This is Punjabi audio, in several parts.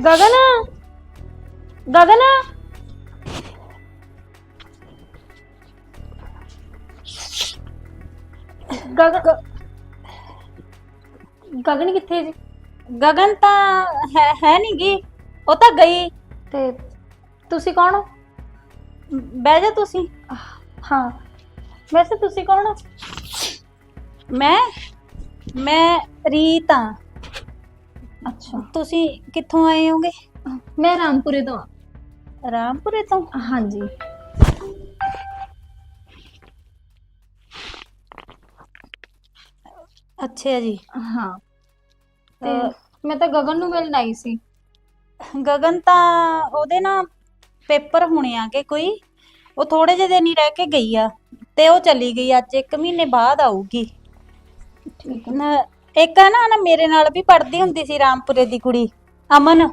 ਗਗਨ? ਗਗਨ? ਗਗਨ ਗਗਨ ਕਿੱਥੇ ਜੀ? ਗਗਨ ਤਾਂ ਹੈ ਹੈ ਨਹੀਂ ਗੀ। ਉਹ ਤਾਂ ਗਈ। ਤੇ ਤੁਸੀਂ ਕੌਣ ਹੋ? ਬਹਿ ਜਾ ਤੁਸੀਂ। ਹਾਂ। ਵੈਸੇ ਤੁਸੀਂ ਕੌਣ ਹੋ? ਮੈਂ? ਮੈਂ ਰੀਤ ਅੱਛਾ। ਤੁਸੀਂ ਕਿੱਥੋਂ ਆਏ ਹੋਗੇ? ਮੈਂ ਰਾਮਪੁਰੇ ਤੋਂ ਰਾਮਪੁਰੇ ਤੋਂ? ਹਾਂਜੀ। ਅੱਛਾ ਜੀ। ਹਾਂ। ਤੇ ਮੈਂ ਤਾਂ ਗਗਨ ਨੂੰ ਮਿਲਣ ਆਈ ਸੀ। ਗਗਨ ਤਾਂ ਉਹਦੇ ਨਾ ਪੇਪਰ ਹੋਣੇ ਆਗੇ ਕੋਈ। ਉਹ ਥੋੜੇ ਜਿਹੇ ਦਿਨ ਹੀ ਰਹਿ ਕੇ ਗਈ ਆ। ਤੇ ਉਹ ਚਲੀ ਗਈ ਅੱਜ ਇੱਕ ਮਹੀਨੇ ਬਾਅਦ ਆਊਗੀ। ਠੀਕ ਹੈ ਨਾ- ਇੱਕ ਆ ਨਾ ਨਾ ਮੇਰੇ ਨਾਲ ਵੀ ਪੜ੍ਹਦੀ ਹੁੰਦੀ ਸੀ ਰਾਮਪੁਰੇ ਦੀ ਕੁੜੀ ਅਮਨ।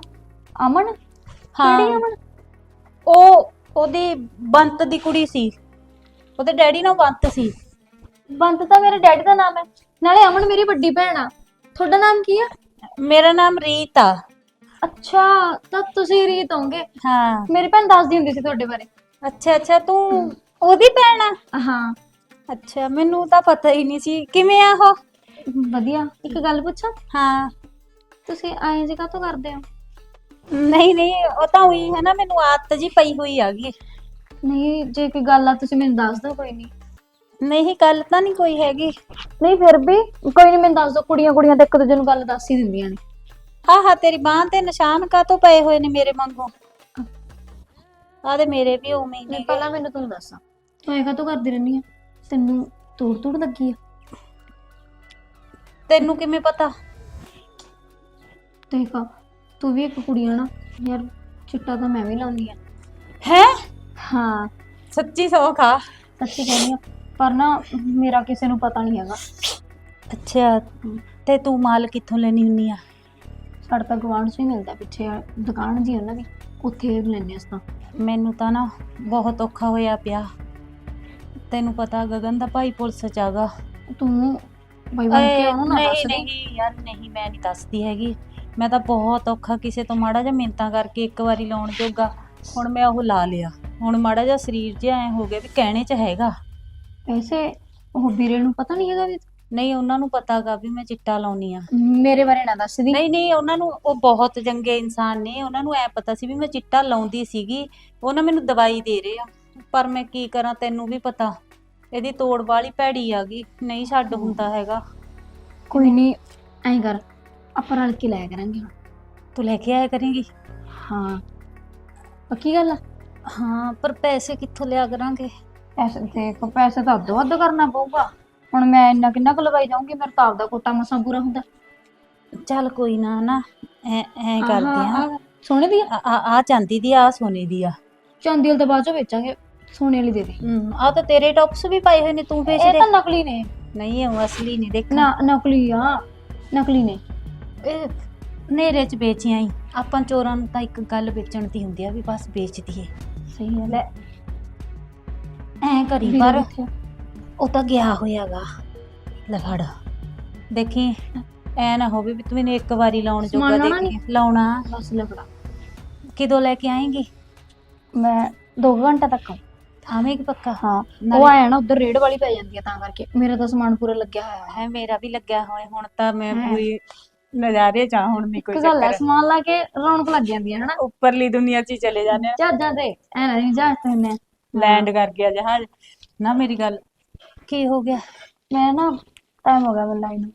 ਅਮਨ? ਹਾਂ। ਕਿਹੜੀ ਅਮਨ? ਉਹ ਉਹਦੀ ਬੰਤ ਦੀ ਕੁੜੀ ਸੀ। ਉਹਦੇ ਡੈਡੀ ਨਾਲ ਬੰਤ ਸੀ। ਬੰਤ ਤਾਂ ਮੇਰੇ ਡੈਡੀ ਦਾ ਨਾਮ ਹੈ। ਨਾਲੇ ਅਮਨ ਮੇਰੀ ਵੱਡੀ ਭੈਣ ਆ। ਤੁਹਾਡਾ ਨਾਮ ਕੀ ਆ? ਮੇਰਾ ਨਾਮ ਰੀਤ ਆ। ਅੱਛਾ ਤਾਂ ਤੁਸੀਂ ਰੀਤ ਹੋਗੇ ਹਾਂ। ਮੇਰੀ ਭੈਣ ਦੱਸਦੀ ਹੁੰਦੀ ਸੀ ਤੁਹਾਡੇ ਬਾਰੇ। ਅੱਛਾ ਅੱਛਾ ਤੂੰ ਉਹਦੀ ਭੈਣ ਆ? ਹਾਂ। ਅੱਛਾ ਮੈਨੂੰ ਤਾਂ ਪਤਾ ਹੀ ਨਹੀਂ ਸੀ। ਕਿਵੇਂ ਆ ਉਹ? ਵਧੀਆ। ਇੱਕ ਗੱਲ ਪੁੱਛਾਂ? ਹਾਂ। ਤੁਸੀਂ ਐਂ ਜੀ ਕਾਹਤੋਂ ਕਰਦੇ ਹੋ? ਨਹੀਂ ਨਹੀਂ ਉਹ ਤਾਂ ਉਹੀ ਹੈ ਨਾ ਮੈਨੂੰ ਆਦਤ ਜੀ ਪਈ ਹੋਈ ਹੈਗੀ ਨਹੀਂ ਜੇ ਕੋਈ ਗੱਲ ਆ ਤੁਸੀਂ ਮੈਨੂੰ ਦੱਸ ਦਿਓ ਕੋਈ ਨਹੀਂ। ਨਹੀਂ ਗੱਲ ਤਾਂ ਨਹੀਂ ਕੋਈ ਹੈਗੀ। ਨਹੀਂ ਫਿਰ ਵੀ ਕੋਈ ਨਹੀਂ ਮੈਨੂੰ ਦੱਸ ਦਿਓ ਕੁੜੀਆਂ ਕੁੜੀਆਂ ਤਾਂ ਇੱਕ ਦੂਜੇ ਨੂੰ ਗੱਲ ਦੱਸ ਹੀ ਦਿੰਦੀਆਂ ਨੇ। ਹਾਂ ਹਾਂ ਤੇਰੀ ਬਾਹ ਤੇ ਨਿਸ਼ਾਨ ਕਾਤੋਂ ਪਏ ਹੋਏ ਨੇ ਮੇਰੇ ਵਾਂਗੂ? ਆਦੇ ਮੇਰੇ ਵੀ ਉਵੇਂ ਹੀ ਨਹੀਂ ਨੇ ਪਹਿਲਾਂ ਮੈਨੂੰ ਤੂੰ ਦੱਸ। ਤੂੰ ਐਂ ਕਾਹਤੋਂ ਕਰਦੀ ਰਹਿੰਦੀ ਆ? ਤੈਨੂੰ ਤੋੜ ਤੋੜ ਲੱਗੀ ਆ? ਤੈਨੂੰ ਕਿਵੇਂ ਪਤਾ? ਦੇਖ ਤੂੰ ਵੀ ਇੱਕ ਕੁੜੀ ਆ ਨਾ ਯਾਰ ਚਿੱਟਾ ਤਾਂ ਮੈਂ ਵੀ ਲਾਉਂਦੀ ਆ। ਹੈ? ਹਾਂ। ਸੱਚੀ ਸੌਖ ਆ। ਸੱਚੀ ਕਹਿੰਦੀ ਆ ਪਰ ਨਾ ਮੇਰਾ ਕਿਸੇ ਨੂੰ ਪਤਾ ਨਹੀਂ ਹੈਗਾ। ਅੱਛਾ ਤੇ ਤੂੰ ਮਾਲ ਕਿੱਥੋਂ ਲੈਣੀ ਹੁੰਨੀ ਆ? ਸਾਡਾ ਤਾਂ ਗਵਾਂਢ 'ਚ ਹੀ ਮਿਲਦਾ ਪਿੱਛੇ ਆ ਦੁਕਾਨ ਜੀ ਉਹਨਾਂ ਦੀ ਉੱਥੇ ਲੈਣੇ ਅਸ ਤਾਂ। ਮੈਨੂੰ ਤਾਂ ਨਾ ਬਹੁਤ ਔਖਾ ਹੋਇਆ ਪਿਆ। ਤੈਨੂੰ ਪਤਾ ਗਗਨ ਦਾ ਭਾਈ ਪੁਲਿਸ ਚ ਆਗਾ ਤੂੰ ਬਾਈ ਬਣ ਕੇ ਉਹਨੂੰ ਨਾ ਨਹੀਂ ਦੱਸ ਦੇ। ਨਹੀਂ ਯਾਰ ਨਹੀਂ ਮੈਂ ਨਹੀਂ ਦੱਸਦੀ ਹੈਗੀ। ਮੈਂ ਤਾਂ ਬਹੁਤ ਔਖਾ ਕਿਸੇ ਤੋਂ ਮਾੜਾ ਜਿਹਾ ਮਿੰਤਾਂ ਕਰਕੇ ਇੱਕ ਵਾਰੀ ਲਾਉਣ ਜੋਗਾ। ਹੁਣ ਮੈਂ ਉਹ ਲਾ ਲਿਆ। ਹੁਣ ਮਾੜਾ ਜਿਹਾ ਸਰੀਰ ਜਿਹਾ ਐ ਹੋ ਗਿਆ ਵੀ ਕਹਿਣੇ ਚ ਹੈਗਾ। ਵੈਸੇ ਉਹ ਵੀਰੇ ਨੂੰ ਪਤਾ ਨਹੀਂ ਹੈਗਾ ਵੀ ਨਹੀਂ ਉਹਨਾਂ ਨੂੰ ਪਤਾਗਾ ਵੀ ਮੈਂ ਚਿੱਟਾ ਲਾਉਣੀ ਆ। ਮੇਰੇ ਬਾਰੇ ਨਾ ਦੱਸਦੀ ਨਹੀਂ ਨਹੀਂ ਉਹਨਾਂ ਨੂੰ ਉਹ ਬਹੁਤ ਚੰਗੇ ਇਨਸਾਨ ਨੇ। ਉਹਨਾਂ ਨੂੰ ਐ ਪਤਾ ਸੀ ਵੀ ਮੈਂ ਚਿੱਟਾ ਲਾਉਂਦੀ ਸੀਗੀ। ਉਹ ਨਾ ਮੈਨੂੰ ਦਵਾਈ ਦੇ ਰਹੇ ਆ। ਪਰ ਮੈਂ ਕੀ ਕਰਾਂ ਤੈਨੂੰ ਵੀ ਪਤਾ। ਇਹਦੀ ਤੋੜ ਵਾਲੀ ਭੈੜੀ ਆ ਗਈ ਨਹੀਂ ਛੱਡ ਹੁੰਦਾ ਹੈਗਾ। ਕੋਈ ਨਹੀਂ ਐਂ ਕਰ ਆਪਾਂ ਰਲ ਕੇ ਲਾਇਆ ਕਰਾਂਗੇ ਹੁਣ। ਤੂੰ ਲੈ ਕੇ ਆਇਆ ਕਰੇਂਗੀ? ਹਾਂ। ਪੱਕੀ ਗੱਲ ਆ? ਹਾਂ ਪਰ ਪੈਸੇ ਕਿੱਥੋਂ ਲਿਆ ਕਰਾਂਗੇ? ਪੈਸੇ ਦੇਖ ਪੈਸੇ ਤਾਂ ਅੱਧੋ ਅੱਧ ਕਰਨਾ ਪਊਗਾ। ਹੁਣ ਮੈਂ ਇੰਨਾ ਕਿੰਨਾ ਕੁ ਲਗਾਈ ਜਾਊਂਗੀ ਮੇਰਾ ਤਾਂ ਆਪਦਾ ਕੋਟਾ ਮਸਾਂ ਪੂਰਾ ਹੁੰਦਾ। ਚੱਲ ਕੋਈ ਨਾ ਨਾ ਐ ਐ ਕਰਦੇ ਆਹ, ਆ। ਆਹ, ਸੋਨੇ ਦੀ ਆ? ਆ ਚਾਂਦੀ ਦੀ ਆ ਸੋਨੇ ਦੀ ਆ। ਚਾਂਦੀ ਵਾਲੀ ਤਾਂ ਬਾਅਦ ਚੋਂ ਵੇਚਾਂਗੇ। ਸੋਨੇ ਵਾਲੀ ਦੇ ਦੇ। ਆ ਤਾਂ ਤੇਰੇ ਟੌਪਸ ਵੀ ਪਾਏ ਹੋਏ ਨੇ ਤੂੰ ਵੇਚ ਇਹ ਦੇ। ਤਾਂ ਨਕਲੀ ਨੇ। ਨਹੀਂ ਉਹ ਅਸਲੀ ਨਹੀਂ ਦੇਖ। ਨਾ ਨਕਲੀ ਆ ਨਕਲੀ ਨੇ। ਇਹ ਨੇਰੇ ਚ ਵੇਚੀਆਂ ਹੀ ਆਪਾਂ ਚੋਰਾਂ ਨੂੰ ਤਾਂ ਇੱਕ ਗੱਲ ਵੇਚਣ ਦੀ ਹੁੰਦੀ ਆ ਵੀ ਬਸ ਵੇਚ ਦਈਏ। ਸਹੀ ਗੱਲ ਲੈ ਐ ਕਰੀ ਪਰ? ਉਹ ਤਾਂ ਗਿਆ ਹੋਇਆਗਾ। ਲੈ ਫੜ। ਦੇਖੀ ਐ ਨਾ ਹੋਵੇ ਵੀ ਤੂੰ ਮੈਨੂੰ ਇੱਕ ਵਾਰੀ ਲਾਉਣ ਜੋਗਾ ਸਮਾਨ ਲਾਉਣਾ ਦੇਖੀ। ਲਾਉਣਾ। ਬਸ ਲਫੜਾ ਕਿਦੋਂ ਲੈ ਕੇ ਆਏਂਗੀ? ਮੈਂ 2 ਘੰਟੇ ਤੱਕ ਆਊਂ। ਆਵੇਂਗੀ ਪੱਕਾ? ਹਾਂ ਨਾਲੇ- ਉਹ ਆਇਆ ਨਾ ਉਧਰ ਰੇਡ ਵਾਲੀ ਪੈ ਜਾਂਦੀ ਆ ਤਾਂ ਕਰਕੇ। ਮੇਰਾ ਤਾਂ ਸਮਾਨ ਪੂਰਾ ਲੱਗਿਆ ਹੋਇਆ ਹੈ। ਹੈ ਮੇਰਾ ਵੀ ਲੱਗਿਆ ਹੋਇਆ ਹੁਣ ਤਾਂ ਮੈਂ ਹੈਂ। ਪੂਰੀ ਨਜ਼ਾਰੇ ਚ ਹੁਣ ਨਹੀਂ ਕੋਈ ਇੱਕ ਗੱਲ ਹੈ ਚੱਕਰ ਸਮਾਨ ਲਾ ਕੇ ਰੌਣਕ ਲੱਗ ਜਾਂਦੀ ਹੈ ਹਨਾ? ਉੱਪਰਲੀ ਦੁਨੀਆ 'ਚ ਹੀ ਚਲੇ ਜਾਂਦੇ ਆ। ਜਹਾਜ਼ਾਂ ਤੇ ਐ ਨਾ ਜਹਾਜ਼ ਤੇ ਹੁੰਦੇ ਆ। ਲੈਂਡ ਕਰ ਗਿਆ ਜਹਾਜ਼। ਨਾ ਮੇਰੀ ਗੱਲ। ਕੀ ਹੋ ਗਿਆ? ਮੈਂ ਨਾ ਟਾਈਮ ਹੋ ਗਿਆ ਮੈਨੂੰ ਲਾਈਨ ਨੂੰ।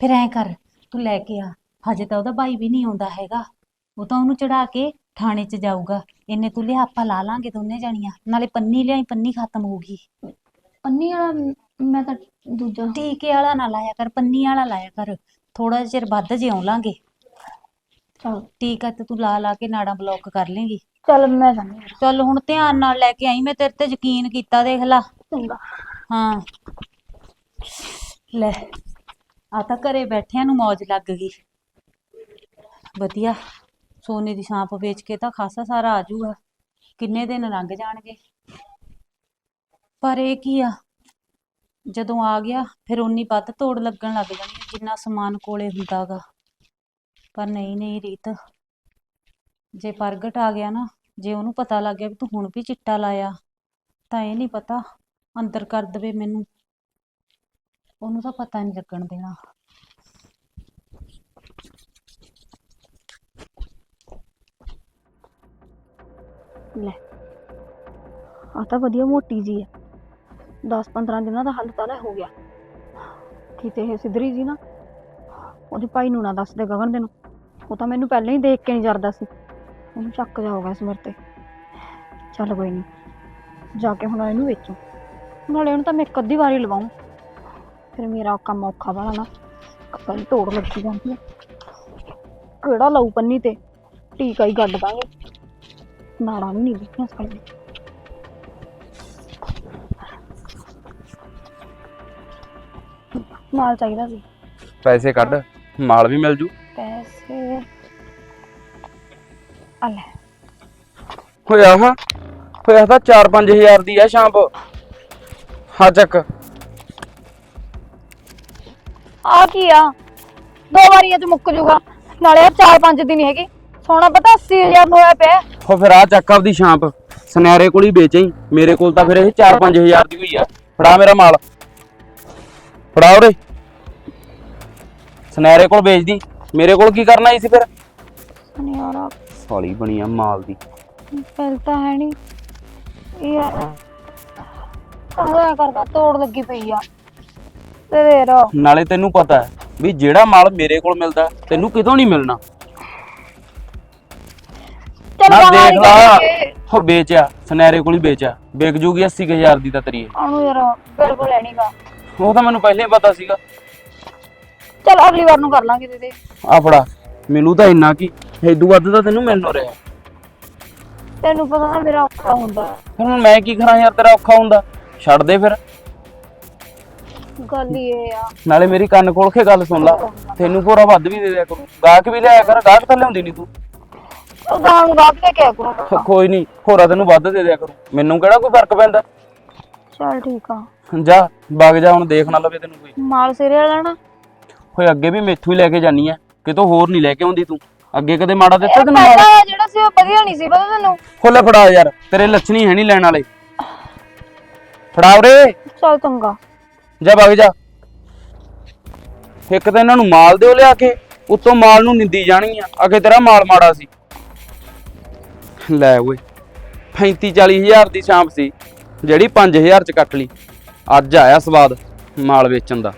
ਫਿਰ ਐ ਕਰ ਤੂੰ ਲੈ ਕੇ ਆ। ਹਜੇ ਤਾਂ ਉਹਦਾ ਭਾਈ ਵੀ ਨਹੀਂ ਆਉਂਦਾ ਹੈਗਾ। ਉਹ ਤਾਂ ਉਹਨੂੰ ਚੜਾ ਕੇ ਥਾਣੇ 'ਚ ਜਾਊਗਾ। ਇੰਨੇ ਤੂੰ ਲਿਆ ਆਪਾਂ ਲਾ ਲਾਂਗੇ ਦੋਨੇ ਜਾਣੀਆਂ ਨਾਲੇ ਪੰਨੀ ਲਿਆਈ ਪੰਨੀ ਖਤਮ ਹੋ ਗਈ। ਪੰਨੀ ਵਾਲਾ ਮੈਂ ਤਾਂ ਦੂਜਾ। ਟੀਕੇ ਵਾਲਾ ਨਾ ਲਾਇਆ ਕਰ ਪੰਨੀ ਵਾਲਾ ਲਾਇਆ ਕਰ ਥੋੜਾ ਜਿਹਾ ਚਿਰ ਵੱਧ ਜਿਉਂ ਲਾਂਗੇ ਚਲ। ਟੀਕਾ ਤੇ ਤੂੰ ਲਾ ਲਾ ਕੇ ਨਾੜਾਂ ਬਲੌਕ ਕਰ ਲੇਂਗੀ। ਚਲ ਮੈਂ ਜਾਂਦੀ ਹਾਂ ਚੱਲ ਹੁਣ ਧਿਆਨ ਨਾਲ ਲੈ ਕੇ ਆਈ ਮੈਂ ਤੇਰੇ ਤੇ ਯਕੀਨ ਕੀਤਾ ਦੇਖ ਲਾ। ਚੰਗਾ। ਹਾਂ। ਲੈ ਆ ਤਾਂ ਘਰੇ ਬੈਠਿਆਂ ਨੂੰ ਮੌਜ ਲੱਗ ਗਈ। ਵਧੀਆ। ਸੋਨੇ ਦੀ ਸਾਂਪ ਵੇਚ ਕੇ ਤਾਂ ਖਾਸਾ ਸਾਰਾ ਆ ਜਾਊਗਾ ਕਿੰਨੇ ਦਿਨ ਲੰਘ ਜਾਣਗੇ? ਪਰ ਇਹ ਕੀ ਆ? ਜਦੋਂ ਆ ਗਿਆ ਫਿਰ ਉਨੀ ਵੱਧ ਤੋੜ ਲੱਗਣ ਲੱਗ ਜਾਣੀ ਆ, ਜਿੰਨਾ ਸਮਾਨ ਕੋਲੇ ਹੁੰਦਾਗਾ। ਪਰ ਨਹੀਂ ਨਹੀਂ ਰੀਤ। ਜੇ ਪ੍ਰਗਟ ਆ ਗਿਆ ਨਾ ਜੇ ਉਹਨੂੰ ਪਤਾ ਲੱਗ ਗਿਆ ਵੀ ਤੂੰ ਹੁਣ ਵੀ ਚਿੱਟਾ ਲਾਇਆ ਤਾਂ ਇਹ ਨਹੀਂ ਪਤਾ ਅੰਦਰ ਕਰ ਦਵੇ ਮੈਨੂੰ। ਉਹਨੂੰ ਤਾਂ ਪਤਾ ਨਹੀਂ ਲੱਗਣ ਦੇਣਾ। ਲੈ। ਆ ਤਾਂ ਵਧੀਆ ਮੋਟੀ ਜੀ ਹੈ 10-15 ਦਿਨਾਂ ਦਾ ਹੱਲ ਤਾਂ ਲੈ ਹੋ ਗਿਆ। ਕਿਤੇ ਇਹ ਸਿੱਧਰੀ ਜੀ ਨਾ, ਉਹਦੇ ਭਾਈ ਨੂੰ ਨਾ ਦੱਸ ਦੇ ਗਗਨ ਦੇ ਨੂੰ। ਉਹ ਤਾਂ ਮੈਨੂੰ ਪਹਿਲਾਂ ਹੀ ਦੇਖ ਕੇ ਨਹੀਂ ਜਰਦਾ ਸੀ। ਉਹਨੂੰ ਚੱਕ ਜਾ ਹੋ ਗਿਆ ਇਸ ਮੇਰੇ ਤੇ ਚੱਲ ਕੋਈ ਨਹੀਂ ਜਾ ਕੇ ਹੁਣ ਇਹਨੂੰ ਵੇਚੂ। ਨਾਲੇ ਉਹਨੂੰ ਤਾਂ ਮੈਂ ਇੱਕ ਅੱਧੀ ਵਾਰੀ ਲਵਾਉਂ। ਫਿਰ ਮੇਰਾ ਕੰਮ ਔਖਾ ਵਾਲਾ ਨਾ ਕੱਪੜੇ ਤੋੜ ਲੱਗੀ ਜਾਂਦੀ ਹੈ ਕਿਹੜਾ ਲਾਊ ਪੰਨੀ ਤੇ ਟੀਕਾ ਹੀ ਗੱਡ ਦਾਂਗੇ। ਨਾੜਾਂ ਵੀ ਨਹੀਂ ਦਿੱਤੀਆਂ ਸਾਡੇ ਮਾਲ ਚਾਹੀਦਾ ਸੀ ਪੈਸੇ ਕੱਢ ਮਾਲ ਵੀ ਮਿਲ ਜੂ। ਪੈਸੇ। ਆ ਲੈ। ਹੋਇਆ ਹਾਂ ਹੋਇਆ ਤਾਂ 4-5000 ਦੀ ਆ ਸ਼ਾਂਪ ਹਾਂ ਚੱਕ ਆ ਕੀ ਆ? ਦੋ ਵਾਰੀਆਂ ਚ ਮੁੱਕ ਜੂਗਾ। ਨਾਲੇ ਆ ਚਾਰ ਪੰਜ ਦਿਨ ਹੈਗੇ। ਸੋਨਾ ਪਤਾ 80000 ਨੂੰ ਹੋਇਆ ਪਿਆ। ਹੋ ਫਿਰ ਆ ਚੱਕ ਆਪਦੀ ਸ਼ਾਂਪ ਸੁਨਿਆਰੇ ਕੋਲ ਹੀ ਵੇਚਈ ਮੇਰੇ ਕੋਲ ਤਾਂ ਫਿਰ ਇਹ 4-5000 ਦੀ ਹੋਈ ਆ। ਫੜਾ ਮੇਰਾ ਮਾਲ। ਫੜਾ ਉਰੇ। ਸੁਨਿਆਰੇ ਕੋਲ ਵੇਚਦੀ। ਮੇਰੇ ਕੋਲ ਕੀ ਕਰਨਾ ਸੀ ਫਿਰ? ਯਾਰ ਸਾਲੀ ਬਣੀ ਆ ਮਾਲ ਦੀ। ਪਹਿਲ ਤਾਂ ਹੈ ਨਹੀਂ ਇਹ ਹੋਇਆ ਕਰਦਾ ਤੋੜ ਲੱਗੀ ਪਈ ਆ। ਤੇ ਦੇ ਰੋ। ਨਾਲੇ ਤੈਨੂੰ ਪਤਾ ਹੈ ਵੀ ਜਿਹੜਾ ਮਾਲ ਮੇਰੇ ਕੋਲ ਮਿਲਦਾ ਤੈਨੂੰ ਕਿਤੋਂ ਨਹੀਂ ਮਿਲਣਾ? ਚੱਲ ਨਾ ਬਾਹਰ ਦੇਖ ਲਾ। ਹੋ ਵੇਚਿਆ ਸੁਨਿਆਰੇ ਕੋਲ ਹੀ ਵੇਚਿਆ। ਵਿਕ ਜੂਗੀ 80000 ਦੀ ਤਾਂ ਤੇਰੀ ਇਹ। ਆਣੂ ਯਾਰ ਬਿਲਕੁਲ ਹੈ ਨਹੀਂਗਾ ਉਹ ਤਾਂ ਮੈਨੂੰ ਪਹਿਲਾਂ ਹੀ ਪਤਾ ਸੀਗਾ। ਚੱਲ ਅਗਲੀ ਵਾਰ ਨੂੰ ਕਰ ਲਾਂਗੇ ਦੇ ਦੇ ਆ ਫੜਾ। ਮਿਲੂ ਤਾਂ ਇੰਨਾ ਕੀ? ਇਦੋਂ ਵੱਧ ਤਾਂ ਤੈਨੂੰ ਮਿਲ ਨੋ ਰਿਹਾ। ਤੈਨੂੰ ਪਤਾ ਨਾ ਮੇਰਾ ਔਖਾ ਹੁੰਦਾ। ਫਿਰ ਹੁਣ ਮੈਂ ਕੀ ਕਰਾਂ ਯਾਰ ਤੇਰਾ ਔਖਾ ਹੁੰਦਾ। ਛੱਡ ਦੇ ਫਿਰ। ਗੱਲ ਹੀ ਇਹ ਆ। ਨਾਲੇ ਮੇਰੀ ਕੰਨ ਖੋਲ ਕੇ ਗੱਲ ਸੁਣ ਲੈ। ਤੈਨੂੰ ਪੂਰਾ ਵੱਧ ਵੀ ਦੇ ਦਿਆ ਕਰੂ। ਗਾਹਕ ਵੀ ਲਿਆਇਆ ਕਰ ਗਾਹਕ ਤਾਂ ਲਿਆਉਂਦੀ ਨਹੀਂ ਤੂੰ। ਉਹ ਗਾਂ ਨੂੰ ਕੋਈ। ਨਹੀਂ ਹੋਰਾ ਤੈਨੂੰ ਵੱਧ ਦੇ ਦਿਆ ਕਰੂ। ਮੈਨੂੰ ਕਿਹੜਾ ਕੋਈ ਫ਼ਰਕ ਪੈਂਦਾ? ਚੱਲ ਠੀਕ ਆ। ਜਾ ਵਗ ਜਾ ਹੁਣ ਦੇਖ ਨਾ ਲਵੇ ਤੈਨੂੰ ਕੋਈ। ਮਾਲ ਸਿਰੇ ਵਾਲਾ ਨਾ। ਹੋਏ ਅੱਗੇ ਵੀ ਮੈਥੋਂ ਹੀ ਲੈ ਕੇ ਜਾਨੀ ਐ ਕਿਤੋਂ ਹੋਰ ਨਹੀਂ ਲੈ ਕੇ ਆਉਂਦੀ ਤੂੰ। ਅੱਗੇ ਕਦੇ ਮਾੜਾ ਦਿੱਤਾ ਤੈਨੂੰ ਮਾਲ ਪਹਿਲਾਂ ਜਿਹੜਾ ਸੀ ਉਹ ਵਧੀਆ ਨਹੀਂ ਸੀ ਪਤਾ ਤੈਨੂੰ? ਖੋਲੇ ਫੜਾ ਯਾਰ ਤੇਰੇ ਲੱਛਣੀ ਹੈ ਨਹੀਂ ਲੈਣ ਵਾਲੇ। ਫੜਾ ਉਰੇ। ਚੱਲ ਚੰਗਾ। ਜਾ ਵਗ ਜਾ। ਇੱਕ ਤਾਂ ਇਹਨਾਂ ਨੂੰ ਮਾਲ ਦਿਓ ਲਿਆ ਕੇ ਉੱਤੋਂ ਮਾਲ ਨੂੰ ਨਿੰਦੀ ਜਾਣੀ ਆ। ਅਗੇ ਤੇਰਾ ਮਾਲ ਮਾੜਾ ਸੀ। ਲੈ ਓਏ। 35 40 ਹਜ਼ਾਰ ਦੀ ਸ਼ਾਂਪ ਸੀ, ਜਿਹੜੀ 5000 ਚ ਕੱਟ ਲਈ। ਅੱਜ ਆਇਆ ਸਵਾਦ ਮਾਲ ਵੇਚਣ ਦਾ।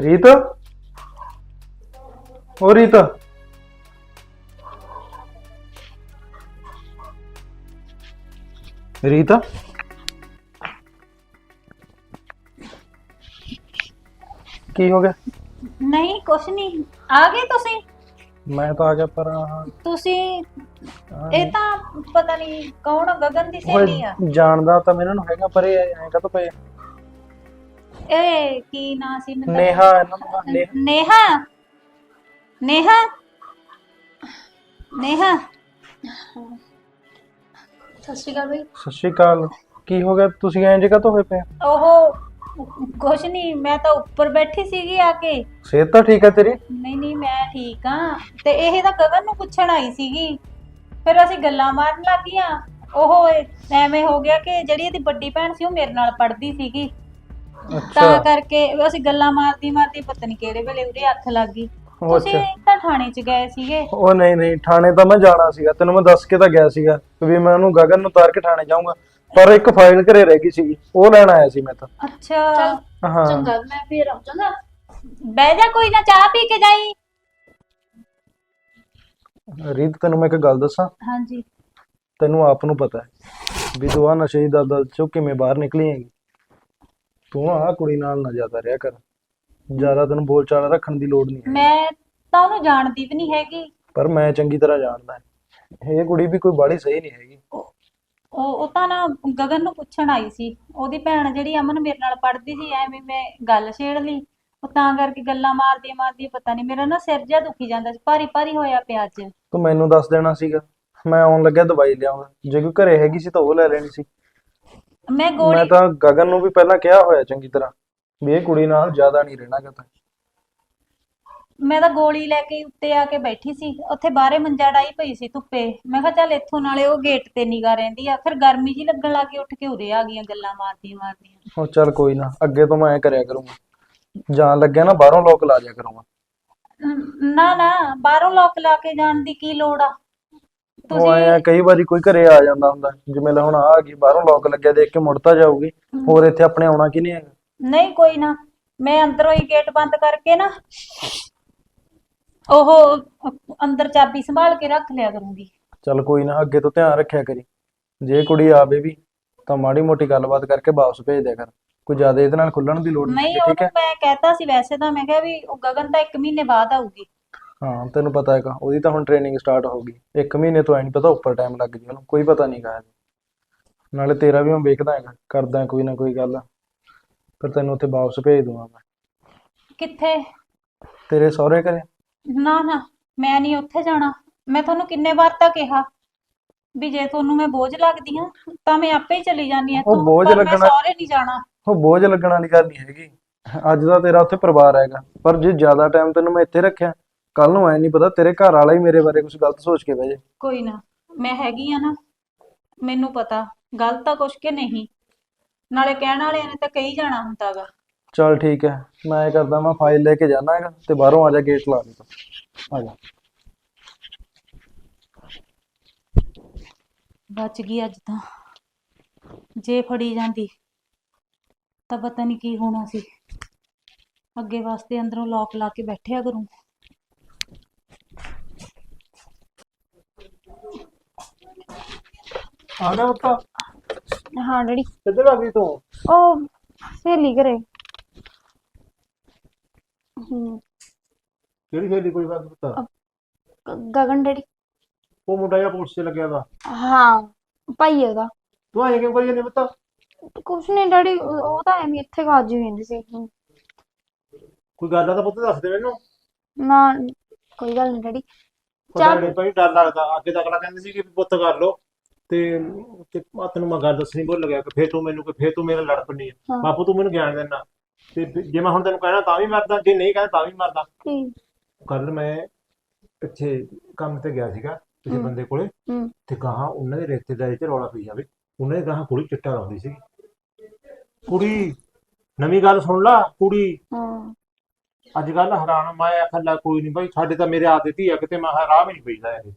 ਰੀਤ? ਹੋ ਰੀਤ। ਰੀਤ? ਕੀ ਹੋ ਗਿਆ? ਨਹੀਂ ਕੁਛ ਨਹੀਂ ਆ ਗਏ ਤੁਸੀਂ? ਮੈਂ ਤਾਂ ਆ ਗਿਆ ਪਰ ਆਹ, ਤੁਸੀਂ ਇਹ ਤਾਂ ਪਤਾ ਨਹੀਂ ਕੌਣ ਆ, ਗਗਨ ਦੀ ਸਹੇਲੀ ਆ। ਓਏ ਜਾਣਦਾ ਤਾਂ ਮੈਂ ਇਹਨਾਂ ਨੂੰ ਹੈਗਾ ਪਰ ਇਹ ਐਂ ਕਾ ਪਏ ਇਹ ਕੀ ਨਾਂ ਸੀ ਮੈਨੂੰ ਤਾਂ- ਨੇਹਾ ਨੂੰ ਨੇਹਾ। ਨੇਹਾ? ਨੇਹਾ? ਨੇਹਾ? ਸਤਿ ਸ਼੍ਰੀ ਅਕਾਲ ਬਈ। ਸਤਿ ਸ਼੍ਰੀ ਅਕਾਲ। ਕੀ ਹੋ ਗਿਆ? ਤੁਸੀਂ ਐਂ ਜਗ੍ਹਾ ਤੋਂ ਹੋਏ ਪਏ ਉਹ ਕੁਛ ਨਹੀਂ ਮੈਂ ਤਾਂ ਉੱਪਰ ਬੈਠੀ ਸੀਗੀ ਆ ਕੇ। ਸਿਹਤ ਤਾਂ ਠੀਕ ਹੈ ਤੇਰੀ? ਨਹੀਂ ਨਹੀਂ ਮੈਂ ਠੀਕ ਆ। ਤੇ ਇਹ ਤਾਂ ਗਗਨ ਨੂੰ ਪੁੱਛਣ ਆਈ ਸੀਗੀ। ਫਿਰ ਅਸੀਂ ਗੱਲਾਂ ਮਾਰਨ ਲੱਗੀਆਂ ਉਹ ਐਵੇਂ ਹੋ ਗਿਆ ਕਿ ਜਿਹੜੀ ਇਹਦੀ ਵੱਡੀ ਭੈਣ ਸੀ ਉਹ ਮੇਰੇ ਨਾਲ ਪੜ੍ਹਦੀ ਸੀਗੀ। ਤਾਂ ਅੱਛਾ। ਕਰਕੇ ਅਸੀਂ ਗੱਲਾਂ ਮਾਰਦੀ ਮਾਰਦੀ ਪਤਾ ਨਹੀਂ ਕਿਹੜੇ ਵੇਲੇ ਉਹਦੇ ਹੱਥ ਲੱਗ ਗਈ। ਉਹ ਤੁਸੀਂ ਅੱਛਾ। ਤਾਂ ਥਾਣੇ 'ਚ ਗਏ ਸੀਗੇ। ਉਹ ਨਹੀਂ ਨਹੀਂ ਥਾਣੇ ਤਾਂ ਮੈਂ ਜਾਣਾ ਸੀਗਾ ਤੈਨੂੰ ਮੈਂ ਦੱਸ ਕੇ ਤਾਂ ਗਿਆ ਸੀਗਾ ਵੀ ਮੈਂ ਉਹਨੂੰ ਗਗਨ ਨੂੰ ਤਾਰ ਕੇ ਥਾਣੇ ਜਾਊਂਗਾ। ਪਰ ਇੱਕ ਫਾਈਲ ਘਰੇ ਰਹਿ ਗਈ ਸੀਗੀ ਉਹ ਲੈਣ ਆਇਆ ਸੀ ਮੈਂ ਤਾਂ। ਅੱਛਾ। ਹਾਂ। ਚੰਗਾ ਮੈਂ ਫੇਰ ਆਉਂ ਚੰਗਾ। ਬਹਿ ਜਾ ਕੋਈ ਨਾ ਚਾਹ ਪੀ ਕੇ ਜਾਈ। ਰੀਤ ਤੈਨੂੰ ਮੈਂ ਇੱਕ ਗੱਲ ਦੱਸਾਂ? ਹਾਂਜੀ। ਤੈਨੂੰ ਆਪ ਨੂੰ ਪਤਾ ਹੈ ਵੀ ਤੂੰ ਆ ਨਸ਼ੇ ਦੀ ਦਲਦਲ ਚੋਂ ਕਿਵੇਂ ਬਾਹਰ ਨਿਕਲੀ ਹੈਗੀ। ਤੂੰ ਆ ਕੁੜੀ ਨਾਲ ਨਾ ਜ਼ਿਆਦਾ ਰਿਹਾ ਕਰ। ਜ਼ਿਆਦਾ ਤੈਨੂੰ ਬੋਲ ਚਾਲ ਰੱਖਣ ਦੀ ਲੋੜ ਨਹੀਂ ਹੈ ਮੈਂ ਤਾਂ ਉਹਨੂੰ ਜਾਣਦੀ ਵੀ ਨਹੀਂ ਹੈਗੀ। ਪਰ ਮੈਂ ਚੰਗੀ ਤਰ੍ਹਾਂ ਜਾਣਦਾ। ਇਹ ਕੁੜੀ ਵੀ ਕੋਈ ਬਾੜੀ ਸਹੀ ਨਹੀਂ ਹੈਗੀ। ਉਹ ਉਹ ਤਾਂ ਨਾ ਗਗਨ ਨੂੰ ਪੁੱਛਣ ਆਈ ਸੀ। ਉਹਦੀ ਭੈਣ ਜਿਹੜੀ ਅਮਨ ਮੇਰੇ ਨਾਲ ਪੜ੍ਹਦੀ ਸੀ ਐਵੇਂ ਮੈਂ ਗੱਲ ਛੇੜ ਲਈ। ਉਹ ਤਾਂ ਕਰਕੇ ਗੱਲਾਂ ਮਾਰਦੀ ਮਾਰਦੀ ਪਤਾ ਨਹੀਂ ਮੇਰਾ ਨਾ ਸਿਰ ਜਿਹਾ ਦੁਖੀ ਜਾਂਦਾ ਸੀ। ਭਾਰੀ ਭਾਰੀ ਹੋਇਆ ਪਿਆ ਅੱਜ। ਤੂੰ ਮੈਨੂੰ ਦੱਸ ਦੇਣਾ ਸੀਗਾ। ਮੈਂ ਆਉਣ ਲੱਗਿਆ ਦਵਾਈ ਲਿਆਉਂਦਾ। ਜੇ ਕੋਈ ਘਰੇ ਹੈਗੀ ਸੀ ਤਾਂ ਉਹ ਲੈ ਲੈਣੀ ਸੀ। ਮੈਂ ਮੈਂ ਗੋਲੀ ਤਾਂ ਗਗਨ ਨੂੰ ਵੀ ਪਹਿਲਾਂ ਕਿਹਾ ਹੋਇਆ ਚੰਗੀ ਤਰ੍ਹਾਂ ਵੀ ਇਹ ਕੁੜੀ ਨਾਲ ਜ਼ਿਆਦਾ ਨਹੀਂ ਰਹਿਣਾ ਕਿਤੇ ਮੈਂ ਤਾਂ ਗੋਲੀ ਲੈ ਕੇ ਉੱਤੇ ਆ ਕੇ ਬੈਠੀ ਸੀ ਉੱਥੇ ਬਾਹਰੇ ਮੰਜਾ ਡਾਈ ਪਈ ਸੀ ਧੁੱਪੇ। ਮੈਂ ਕਿਹਾ ਚੱਲ ਇੱਥੋਂ ਨਾਲੇ ਉਹ ਗੇਟ ਤੇ ਨਿਗਾ ਰਹਿੰਦੀ ਆ ਫਿਰ ਗਰਮੀ ਜੀ ਲੱਗਣ ਲੱਗੀ ਉੱਠ ਕੇ ਉਰੇ ਆ ਗਈਆਂ ਗੱਲਾਂ ਮਾਰਦੀਆਂ ਮਾਰਦੀਆਂ। ਉਹ ਚੱਲ ਕੋਈ ਨਾ ਅੱਗੇ ਤੋਂ ਮੈਂ ਐ ਕਰਿਆ ਕਰੂੰਗਾ। ਜਾਣ ਲੱਗਿਆ ਨਾ ਬਾਹਰੋਂ ਲੋਕ ਲਾ ਦਿਆ ਕਰੂੰਗਾ। ਨਾ ਨਾ ਬਾਹਰੋਂ ਲੋਕ ਲਾ ਕੇ ਜਾਣ ਦੀ ਕੀ ਲੋੜ ਆ? ਉਹ ਤੁਸੀਂ ਐ ਕਈ ਵਾਰੀ ਕੋਈ ਘਰੇ ਆ ਜਾਂਦਾ ਹੁੰਦਾ। ਜਿਵੇਂ ਲੈ ਹੁਣ ਆ ਗਈ ਬਾਹਰੋਂ ਲੋਕ ਲੱਗਿਆ ਦੇਖ ਕੇ ਮੁੜਤਾ ਜਾਊਗੀ। ਹੋਰ ਇੱਥੇ ਆਪਣੇ ਆਉਣਾ ਕਿ ਨਹੀਂ ਹੈਗਾ? ਨਹੀਂ ਕੋਈ ਨਾ। ਮੈਂ ਅੰਦਰੋਂ ਹੀ ਗੇਟ ਬੰਦ ਕਰਕੇ ਨਾ ਉਹ ਅੰਦਰ ਚਾਬੀ ਸੰਭਾਲ ਕੇ ਰੱਖ ਲਿਆ ਕਰੂੰਗੀ। ਚੱਲ ਕੋਈ ਨਾ ਅੱਗੇ ਤੋਂ ਧਿਆਨ ਰੱਖਿਆ ਕਰੀ। ਜੇ ਕੁੜੀ ਆਵੇ ਵੀ ਤਾਂ ਮਾੜੀ ਮੋਟੀ ਗੱਲਬਾਤ ਕਰਕੇ ਵਾਪਸ ਭੇਜ ਦਿਆ ਕਰ। ਕੋਈ ਜ਼ਿਆਦਾ ਇਹਦੇ ਨਾਲ ਖੁੱਲਣ ਦੀ ਲੋੜ ਨਹੀਂ ਨਹੀਂ ਹੈਗੀ, ਠੀਕ ਉਹਨੂੰ ਹੈ? ਮੈਂ ਕਹਿਤਾ ਸੀ ਵੈਸੇ ਤਾਂ ਮੈਂ ਕਿਹਾ ਵੀ ਉਹ ਗਗਨ ਤਾਂ 1 ਮਹੀਨੇ ਬਾਅਦ ਆਊਗੀ। ਹਾਂ ਤੈਨੂੰ ਪਤਾ ਹੈਗਾ ਉਹਦੀ ਤਾਂ ਹੁਣ ਟ੍ਰੇਨਿੰਗ ਸਟਾਰਟ ਹੋ ਗਈ। ਇੱਕ ਮਹੀਨੇ ਤੋਂ ਐ ਨਹੀਂ ਪਤਾ ਉੱਪਰ ਟਾਈਮ ਲੱਗ ਜੀ ਉਹਨੂੰ ਕੋਈ ਪਤਾ ਨਹੀਂ ਗਾ ਨਾਲੇ ਤੇਰਾ ਵੀ ਮੈਂ ਵੇਖਦਾ ਹੈਗਾ ਕਰਦਾ ਕੋਈ ਨਾ ਕੋਈ ਗੱਲ। ਫਿਰ ਤੈਨੂੰ ਉੱਥੇ ਵਾਪਸ ਭੇਜ ਦੂੰਗਾ ਮੈਂ। ਕਿੱਥੇ? ਤੇਰੇ ਸਹੁਰੇ ਘਰੇ? ਨਾ ਨਾ ਮੈਂ ਨਹੀਂ ਉੱਥੇ ਜਾਣਾ। ਮੈਂ ਤੁਹਾਨੂੰ ਕਿੰਨੇ ਵਾਰ ਤਾਂ ਕਿਹਾ ਵੀ ਜੇ ਤੁਹਾਨੂੰ ਮੈਂ ਬੋਝ ਲੱਗਦੀ ਹਾਂ ਤਾਂ ਮੈਂ ਆਪੇ ਹੀ ਚਲੀ ਜਾਂਦੀ ਹਾਂ ਉਹ ਬੋਝ ਲੱਗਣਾ- ਸਹੁਰੇ ਨਹੀਂ ਜਾਣਾ। ਉਹ ਬੋਝ ਲੱਗਣ ਨਹੀਂ ਹੈਗੀ। ਅੱਜ ਦਾ ਤੇਰਾ ਉੱਥੇ ਪਰਿਵਾਰ ਹੈਗਾ। ਪਰ ਜੇ ਜ਼ਿਆਦਾ ਟਾਈਮ ਤੈਨੂੰ ਮੈਂ ਇੱਥੇ ਰੱਖਿਆ ਕੱਲ ਨੂੰ ਐ ਨਹੀਂ ਪਤਾ ਤੇਰੇ ਘਰ ਵਾਲਾ ਹੀ ਮੇਰੇ ਬਾਰੇ ਕੁਝ ਗਲਤ ਸੋਚ ਕੇ ਬਹਿ ਜੇ। ਕੋਈ ਨਾ ਮੈਂ ਹੈਗੀ ਆ ਨਾ ਮੈਨੂੰ ਪਤਾ ਗਲਤ ਤਾਂ ਕੁਛ ਕਿ ਨਹੀਂ। ਨਾਲੇ ਕਹਿਣ ਵਾਲਿਆਂ ਨੇ ਤਾਂ ਕਹੀ ਜਾਣਾ ਹੁੰਦਾਗਾ। ਚੱਲ ਠੀਕ ਹੈ ਮੈਂ ਇਹ ਕਰਦਾ ਮੈਂ ਫਾਈਲ ਲੈ ਕੇ ਜਾਣਾ ਹੈਗਾ ਤੇ ਬਾਹਰੋਂ ਆ ਜਾ ਗੇਟ ਲਾ ਦੇ ਤੂੰ। ਆ ਜਾ। ਬਚ ਗਈ ਅੱਜ ਤਾਂ। ਜੇ ਫੜੀ ਜਾਂਦੀ ਤਾਂ ਪਤਾ ਨਹੀਂ ਕੀ ਹੋਣਾ ਸੀ। ਅੱਗੇ ਵਾਸਤੇ ਅੰਦਰੋਂ ਲੋਕ ਲਾ ਕੇ ਬੈਠਿਆ ਕਰੂੰ। ਆ ਗਿਆ ਪੁੱਤ। ਹਾਂ ਡੈਡੀ। ਕਿੱਧਰ ਆ ਗਈ ਤੂੰ? ਉਹ ਸਹੇਲੀ ਘਰੇ। ਹਮ, ਕਿਹੜੀ ਖੇਡੀ ਕੋਈ ਬਾਤ ਪਤਾ? ਗ- ਗਗਨ ਡੈਡੀ। ਉਹ ਮੁੰਡਾ ਜਿਹਾ ਪੁਲਿਸ 'ਚ ਲੱਗਿਆ ਵਾ। ਹਾਂ ਭਾਈ ਉਹਦਾ। ਤੂੰ ਆਏ ਕਿਉਂ ਕਰੀ ਨਹੀਂ ਪਤਾ? ਕੁਛ ਨਹੀਂ ਡੈਡੀ ਉਹ ਤਾਂ ਐਵੇਂ ਇੱਥੇ ਸੀ। ਕੋਈ ਗੱਲ ਆ ਤਾਂ ਪੁੱਤ ਦੱਸ ਦੇ ਮੈਨੂੰ। ਨਾ ਕੋਈ ਗੱਲ ਨਹੀਂ ਡੈਡੀ। ਪਤਾ ਚੱਲ। ਨਹੀਂ ਭਾਈ ਡਰ ਲੱਗਦਾ। ਅੱਗੇ ਤੱਕ ਅਗਲਾ ਕਹਿੰਦੇ ਸੀ ਕਿ ਪੁੱਤ ਕਰ ਲੋ ਤੇ ਤੇ ਆ ਤੈਨੂੰ ਮੈਂ ਗੱਲ ਦੱਸਣੀ ਭੁੱਲ ਗਿਆ ਕਿ ਫੇਰ ਤੂੰ ਮੈਨੂੰ ਕਿ ਫੇਰ ਤੂੰ ਮੇਰੇ ਲੜ ਪੈਣੀ ਆ। ਹਾਂ। ਬਾਪੂ ਤੂੰ ਮੈਨੂੰ ਗਿਆਨ ਦੇਣਾ ਤੇ ਫਿਰ ਜੇ ਮੈਂ ਹੁਣ ਤੈਨੂੰ ਕਹਿਣਾ ਤਾਂ ਵੀ ਮਰਦਾ ਜੇ ਨਹੀਂ ਕਹਿੰਦਾ ਤਾਂ ਵੀ ਮਰਦਾ। ਕੀ ਕੱਲ ਮੈਂ ਪਿੱਛੇ ਕੰਮ ਤੇ ਗਿਆ ਸੀਗਾ ਕਿਸੇ ਹੂੰ। ਬੰਦੇ ਕੋਲੇ। ਹੂੰ। ਤੇ ਗਾਹਾਂ ਉਹਨਾਂ ਦੇ ਰਿਸ਼ਤੇਦਾਰੀ 'ਚ ਰੌਲਾ ਪਈ ਜਾਵੇ। ਉਹਨਾਂ ਦੇ ਗਾਹਾਂ ਕੁੜੀ ਚਿੱਟਾ ਲਾਉਂਦੀ ਸੀ। ਕੁੜੀ ਨਵੀਂ ਗੱਲ ਸੁਣ ਲਾ ਕੁੜੀ। ਹਾਂ। ਅੱਜ ਕੱਲ ਹੈਰਾਨ ਮੈਂ ਆਖਿਆ ਲੈ ਕੋਈ ਨਹੀਂ ਭਾਈ ਸਾਡੇ ਤਾਂ ਮੇਰੇ ਆਪ ਦਿੱਤੀ ਆ ਕਿਤੇ ਮੈਂ ਕਿਹਾ ਰਾਹ ਵੀ ਨਹੀਂ ਪਈਦਾ ਇਹ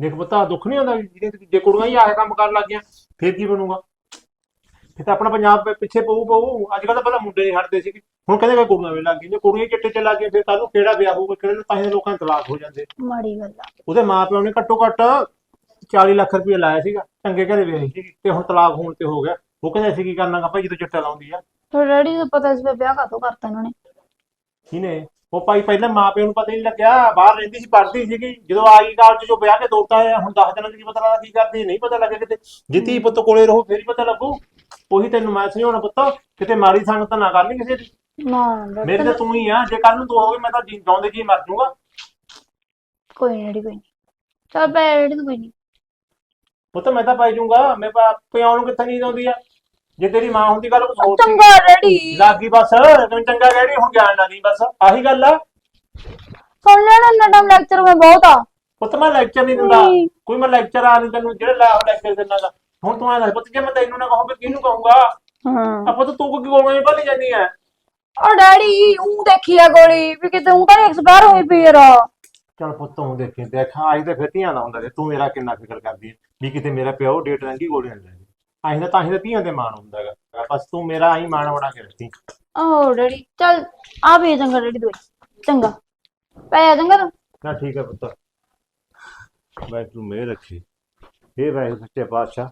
ਪਤਾ ਦੁੱਖ ਨਹੀਂ ਹੁੰਦਾ ਵੀ ਜਿਹੜੇ ਜੇ ਕੁੜੀਆਂ ਹੀ ਆਹ ਕੰਮ ਕਰਨ ਲੱਗ ਗਈਆਂ ਫਿਰ ਕੀ ਬਣੂਗਾ? ਫਿਰ ਤਾਂ ਆਪਣਾ ਪੰਜਾਬ ਪਿੱਛੇ ਪਊ ਪਊ। ਅੱਜ ਕੱਲ ਤਾਂ ਪਹਿਲਾਂ ਮੁੰਡੇ ਨਹੀਂ ਹਟਦੇ ਸੀ ਹੁਣ ਕਹਿੰਦੇ ਕਿ ਕੁੜੀਆਂ ਵੀ ਲੱਗ ਗਈਆਂ। ਜੇ ਕੁੜੀਆਂ ਚਿੱਟੇ ਚ ਲੱਗ ਗਈਆਂ ਫਿਰ ਕੱਲ ਨੂੰ ਕਿਹੜਾ ਵਿਆਹ ਹੋਊਗਾ? ਕਿਹੜੇ ਹੀ ਲੋਕਾਂ ਦੇ ਤਲਾਕ ਹੋ ਜਾਂਦੇ। ਮਾੜੀ ਗੱਲ ਆ। ਉਹਦੇ ਮਾਪਿਆਂ ਨੇ ਘੱਟੋ ਘੱਟ 40 ਲੱਖ ਰੁਪਏ ਲਾਇਆ ਸੀਗਾ ਚੰਗੇ ਘਰੇ ਵਿਆਹੀ ਸੀ। ਤੇ ਹੁਣ ਤਲਾਕ ਹੋਣ ਤੇ ਹੋ ਗਿਆ। ਉਹ ਕਹਿੰਦੇ ਅਸੀਂ ਕੀ ਕਰਨਾਗਾ? ਭਾਈ ਜਦੋਂ ਚਿੱਟਾ ਲਾਉਂਦੀ ਆ। ਫਿਰ ਡੈਡੀ ਨੂੰ ਪਤਾ ਸੀ ਵੀ ਵਿਆਹ ਕਾਤੋਂ ਕਰਤਾ ਇਹਨਾਂ ਨੇ। ਕਿਨੇ ਉਹ ਭਾਈ ਪਹਿਲਾਂ ਮਾਪਿਆਂ ਨੂੰ ਪਤਾ ਹੀ ਨਹੀਂ ਲੱਗਿਆ ਬਾਹਰ ਰਹਿੰਦੀ ਸੀ ਪੜ੍ਹਦੀ ਸੀਗੀ। ਜਦੋਂ ਆਈ ਕਾਲਜ ਜੋ ਵਿਆਹ ਕੇ ਦੋਤਾ ਹੈ ਹੁਣ 10 ਦਿਨਾਂ ਚ ਕੀ ਪਤਾ ਲੱਗਦਾ ਕੀ ਕਰਦੀ ਨਹੀਂ ਪਤਾ ਲੱਗੇ ਕਿਤੇ। ਜਿੱਤੀ ਪੁੱਤ ਕੋਲੇ ਰਹੋ ਫੇਰ ਹੀ ਪਤਾ ਲੱਗੂ। ਉਹੀ ਤੈਨੂੰ ਮੈਂ ਸਮਝਾਉਣਾ ਪੁੱਤ ਕਿਤੇ ਮਾੜੀ ਸੰਗਤ ਨਾ ਕਰ ਲਈ ਕਿਸੇ ਦੀ। ਨਾ ਮੇਰੇ ਤਾਂ ਤੂੰ ਹੀ ਆ ਜੇ ਕੱਲ ਨੂੰ ਤੂੰ ਹੋਵੇ ਮੈਂ ਤਾਂ ਜੀ ਗਾਉਂਦੇ ਜੀ ਮਰ ਜਾਊਗਾ ਕੋਈ ਨਹੀਂ ਡੈਡੀ ਕੋਈ ਨਹੀਂ ਚੱਲ ਪੈ ਡੈਡੀ ਤੂੰ ਕੋਈ ਨਹੀਂ ਪੁੱਤ ਮੈਂ ਤਾਂ ਪਾਈ ਜਾਊਂਗਾ ਮੈਂ ਪਾ- ਪਿਓ ਨੂੰ ਕਿੱਥੇ ਨੀਂਦ ਆਉਂਦੀ ਆ? ਜੇ ਤੇਰੀ ਮਾਂ ਹੁੰਦੀ ਗੱਲ ਕੁਝ ਹੋਰ ਸੀ। ਚੰਗਾ ਡੈਡੀ। ਲੱਗੀ ਬਸ ਤੈਨੂੰ ਚੰਗਾ ਕਹਿ ਰਹੀ ਹੁਣ ਗਿਆਨ ਨਾ ਨਹੀਂ ਬਸ ਆਹੀ ਗੱਲ ਆ। ਸੁਣ ਲੈਣਾ ਇੰਨਾ ਟਾਈਮ ਲੈਕਚਰ ਮੈਂ ਬਹੁਤ ਆ। ਪੁੱਤ ਮੈਂ ਲੈਕਚਰ ਨਹੀਂ ਦਿੰਦਾ। ਨਹੀਂ। ਕੋਈ ਮੈਂ ਲੈਕਚਰ ਆ ਨਹੀਂ ਤੈਨੂੰ ਜਿਹੜੇ ਲਾ ਲੈਕਚਰ ਦਿੰਦਾ ਗਾ ਹੁਣ ਤੂੰ ਐਂ ਦੱਸ ਪੁੱਤ ਜੇ ਮੈਂ ਤੈਨੂੰ ਨਾ ਕਹਾਂ ਫਿਰ ਕਿਹਨੂੰ ਕਹੂੰਗਾ? ਹਾਂ। ਆ ਪੁੱਤ ਤੂੰ ਕੋਈ ਗੋਲੀਆਂ ਭੱਲੀ ਜਾਂਦੀ ਐ? ਉਹ ਡੈਡੀ ਉਹ ਦੇਖੀ ਆ ਗੋਲੀ ਵੀ ਕਿਤੇ ਉਹ ਤਾਂ ਐਕਸਪਾਇਰ ਹੋਈ ਪਈ ਯਾਰ ਚਲ ਪੁੱਤ ਤੂੰ ਦੇਖੀ ਦੇਖ ਆਈ ਤੇ ਫਿਰ ਧੀਆਂ ਦਾ ਹੁੰਦਾ ਜੇ। ਤੂੰ ਮੇਰਾ ਕਿੰਨਾ ਫਿਕਰ ਕਰਦੀ ਐ ਵੀ ਕਿਤੇ ਮੇਰਾ ਪਿਓ ਡੇਟ ਲੰਗੀ ਗੋਲੀਆਂ ਲੈ ਆਈ ਤਾਂ ਤਾਂ ਹੀ ਤਾਂ ਧੀਆਂ ਦੇ ਮਾਣ ਹੁੰਦਾ ਹੈਗਾ। ਬਸ ਤੂੰ ਮੇਰਾ ਆਈ ਮਾਣ ਬਣਾ ਕੇ ਰੱਖੀ। ਓ ਡੈਡੀ, ਚੱਲ ਆ ਵੀ ਚੰਗਾ ਡੈਡੀ ਦਵਾਈ ਚੰਗਾ। ਪੈ ਜਾ ਚੰਗਾ ਤੂੰ? ਨਾ ਠੀਕ ਹੈ ਪੁੱਤ। ਵਾਹਿਗੁਰੂ ਮੇਰ ਰੱਖੀ। ਇਹ ਵਾਹਿਗੁਰੂ ਸੱਚੇ ਪਾਤਸ਼ਾਹ,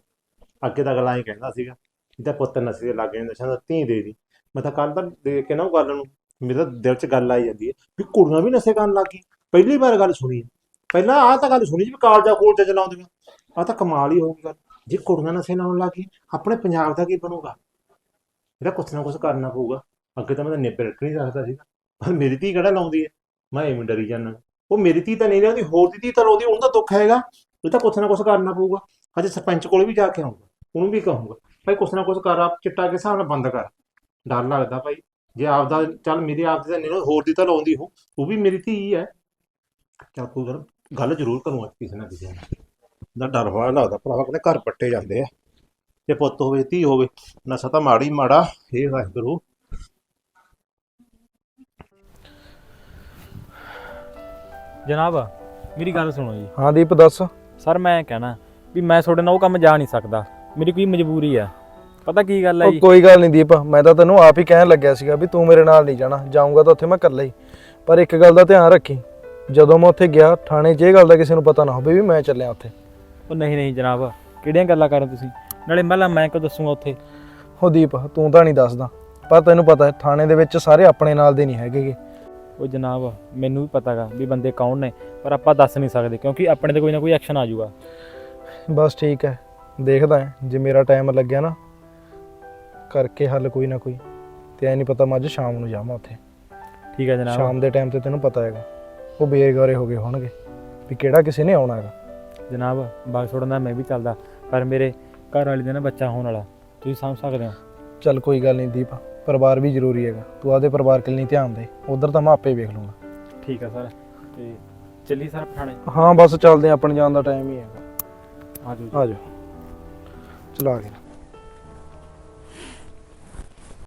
ਅੱਗੇ ਤਾਂ ਗੱਲਾਂ ਹੀ ਕਹਿੰਦਾ ਸੀਗਾ ਇਹਦਾ ਪੁੱਤ ਨਸ਼ੇ ਦੇ ਲੱਗ ਨਸ਼ਾ ਦਾ ਧੀ ਦੇ ਦੀ। ਮੈਂ ਤਾਂ ਕੱਲ ਤਾਂ ਦੇਖ ਕੇ ਨਾ ਉਹ ਗੱਲ ਨੂੰ, ਮੇਰੇ ਤਾਂ ਦਿਲ 'ਚ ਗੱਲ ਆਈ ਜਾਂਦੀ ਹੈ ਵੀ ਕੁੜੀਆਂ ਵੀ ਨਸ਼ੇ ਕਰਨ ਲੱਗ ਗਈ ਪਹਿਲੀ ਵਾਰ ਗੱਲ ਸੁਣੀ ਹੈ। ਪਹਿਲਾਂ ਆਹ ਤਾਂ ਗੱਲ ਸੁਣੀ ਸੀ ਵੀ ਕਾਲਜਾ ਕੋਲਜਾ ਚਲਾਉਂਦੀਆਂ ਆਹ ਤਾਂ ਕਮਾਲ ਹੀ ਹੋਊਗੀ ਗੱਲ। ਜੇ ਕੁੜੀਆਂ ਨਸ਼ੇ ਲਾਉਣ ਲੱਗ ਗਈ ਆਪਣੇ ਪੰਜਾਬ ਦਾ ਕੀ ਬਣੂਗਾ? ਇਹਦਾ ਕੁਛ ਨਾ ਕੁਛ ਕਰਨਾ ਪਊਗਾ। ਅੱਗੇ ਤਾਂ ਮੈਂ ਤਾਂ ਨਿੱਬੇ ਰੱਖ ਨਹੀਂ ਸਕਦਾ ਸੀਗਾ ਪਰ ਮੇਰੀ ਧੀ ਕਿਹੜਾ ਲਾਉਂਦੀ ਹੈ? ਮੈਂ ਐਵੇਂ ਡਰੀ ਜਾਂਦਾ। ਉਹ ਮੇਰੀ ਧੀ ਤਾਂ ਨਹੀਂ ਲਾਉਂਦੀ ਹੋਰ ਦੀ ਧੀ ਤਾਂ ਲਾਉਂਦੀ, ਉਹਨੂੰ ਤਾਂ ਦੁੱਖ ਹੈਗਾ। ਇਹ ਤਾਂ ਕੁਛ ਨਾ ਕੁਛ ਕਰਨਾ ਪਊਗਾ। ਅੱਜ ਸਰਪੰਚ ਕੋਲ ਵੀ ਜਾ ਕੇ ਆਉਂਗਾ ਉਹਨੂੰ ਵੀ ਕਹੂੰਗਾ, ਭਾਈ ਕੁਛ ਨਾ ਕੁਛ ਕਰ, ਆਪ ਚਿੱਟਾ ਕੇ ਹਿਸਾਬ ਨਾਲ ਬੰਦ ਕਰ। ਡਰ ਲੱਗਦਾ ਭਾਈ। ਜੇ ਆਪਦਾ, ਚੱਲ ਮੇਰੀ ਆਪਦੀ ਤਾਂ ਨਹੀਂ, ਹੋਰ ਦੀ ਤਾਂ ਲਾਉਂਦੀ ਹੋ ਉਹ ਵੀ ਮੇਰੀ ਧੀ ਹੈ। ਚੱਲ ਕੋਈ ਗੱਲ ਗੱਲ ਜ਼ਰੂਰ ਕਰੂੰਗਾ ਕਿਸੇ ਨਾ ਕਿਸੇ ਨਾਲ। ਦਾ ਡਰ ਹੋਇਆ ਲੱਗਦਾ, ਭਰਾਵਾ ਕਹਿੰਦੇ ਘਰ ਪੱਟੇ ਜਾਂਦੇ ਆ। ਜੇ ਪੁੱਤ ਹੋਵੇ, ਧੀ ਹੋਵੇ, ਨਸ਼ਾ ਤਾਂ ਮਾੜੀ ਮਾੜਾ ਇਹ ਵਾਹਿਗੁਰੂ। ਜਨਾਬ ਮੇਰੀ ਗੱਲ ਸੁਣੋ ਜੀ। ਹਾਂ ਦੀਪ ਦੱਸ। ਸਰ ਮੈਂ ਕਹਿਣਾ ਵੀ ਮੈਂ ਤੁਹਾਡੇ ਨਾਲ ਉਹ ਕੰਮ ਜਾ ਨਹੀਂ ਸਕਦਾ। ਮੇਰੀ ਕੋਈ ਮਜਬੂਰੀ ਆ। ਪਤਾ ਕੀ ਗੱਲ ਹੈ ਉਹ ਜੀ? ਕੋਈ ਗੱਲ ਨਹੀਂ ਦੀਪ ਮੈਂ ਤਾਂ ਤੈਨੂੰ ਆਪ ਹੀ ਕਹਿਣ ਲੱਗਿਆ ਸੀਗਾ ਵੀ ਤੂੰ ਮੇਰੇ ਨਾਲ ਨਹੀਂ ਜਾਣਾ। ਜਾਊਂਗਾ ਤਾਂ ਉੱਥੇ ਮੈਂ ਇਕੱਲਾ ਹੀ। ਪਰ ਇੱਕ ਗੱਲ ਦਾ ਧਿਆਨ ਰੱਖੀ। ਜਦੋਂ ਮੈਂ ਉੱਥੇ ਗਿਆ ਥਾਣੇ 'ਚ ਇਹ ਗੱਲ ਦਾ ਕਿਸੇ ਨੂੰ ਪਤਾ ਨਾ ਹੋਵੇ ਵੀ ਮੈਂ ਚੱਲਿਆ ਉੱਥੇ। ਉਹ ਨਹੀਂ ਨਹੀਂ ਜਨਾਬ ਕਿਹੜੀਆਂ ਗੱਲਾਂ ਕਰ ਰਹੇ ਤੁਸੀਂ? ਨਾਲੇ ਪਹਿਲਾਂ ਮੈਂ ਕਿਉਂ ਦੱਸੂਗਾ ਉੱਥੇ? ਉਹ ਦੀਪ ਤੂੰ ਤਾਂ ਨਹੀਂ ਦੱਸਦਾ। ਪਰ ਤੈਨੂੰ ਪਤਾ ਹੈ ਥਾਣੇ ਦੇ ਵਿੱਚ ਸਾਰੇ ਆਪਣੇ ਨਾਲ ਦੇ ਨਹੀਂ ਹੈਗੇਗੇ। ਉਹ ਜਨਾਬ ਮੈਨੂੰ ਵੀ ਪਤਾਗਾ ਵੀ ਬੰਦੇ ਕੌਣ ਨੇ ਪਰ ਆਪਾਂ ਦੱਸ ਨਹੀਂ ਸਕਦੇ ਕਿਉਂਕਿ ਆਪਣੇ ਤੇ ਕੋਈ ਨਾ ਕੋਈ ਐਕਸ਼ਨ ਆ ਜਾਊਗਾ। ਬਸ ਠੀਕ ਹੈ ਦੇਖਦਾ ਹਾਂ, ਜੇ ਮੇਰਾ ਟਾਈਮ ਲੱਗਿਆ ਨਾ ਕਰਕੇ ਹੱਲ ਕੋਈ ਨਾ ਕੋਈ ਤੇ ਐ ਨਹੀਂ ਪਤਾ ਮੈਂ ਅੱਜ ਸ਼ਾਮ ਨੂੰ ਜਾਵਾਂ ਉੱਥੇ। ਠੀਕ ਹੈ ਜਨਾਬ। ਸ਼ਾਮ ਦੇ ਟਾਈਮ ਤੇ ਤੈਨੂੰ ਪਤਾ ਹੈਗਾ ਉਹ ਬੇਰਗਾਰੇ ਹੋ ਗਏ ਹੋਣਗੇ ਵੀ ਕਿਹੜਾ ਕਿਸੇ ਨੇ ਆਉਣਾ ਹੈਗਾ। ਜਨਾਬ ਬਾਗ ਛੋੜਨ ਦਾ ਮੈਂ ਵੀ ਚੱਲਦਾ ਪਰ ਮੇਰੇ ਘਰ ਵਾਲੀ ਦਾ ਨਾ ਬੱਚਾ ਹੋਣ ਵਾਲਾ ਤੁਸੀਂ ਸਮਝ ਸਕਦੇ ਹੋ। ਚੱਲ ਕੋਈ ਗੱਲ ਨਹੀਂ ਦੀਪ ਪਰਿਵਾਰ ਵੀ ਜ਼ਰੂਰੀ ਹੈਗਾ। ਤੂੰ ਆਪਦੇ ਪਰਿਵਾਰ ਕੇ ਲਈ ਧਿਆਨ ਦੇ। ਉਧਰ ਤਾਂ ਮੈਂ ਆਪੇ ਵੇਖ ਲੂੰਗਾ। ਠੀਕ ਆ ਸਰ। ਤੇ ਚੱਲੀ ਸਰ ਪਠਾਣੇ? ਹਾਂ ਬਸ ਚੱਲਦੇ ਹਾਂ, ਆਪਣ ਜਾਣ ਦਾ ਟਾਈਮ ਹੀ ਹੈਗਾ। ਆਜੋ ਜੀ। ਆ ਜਾਓ ਚਲਾ ਕੇ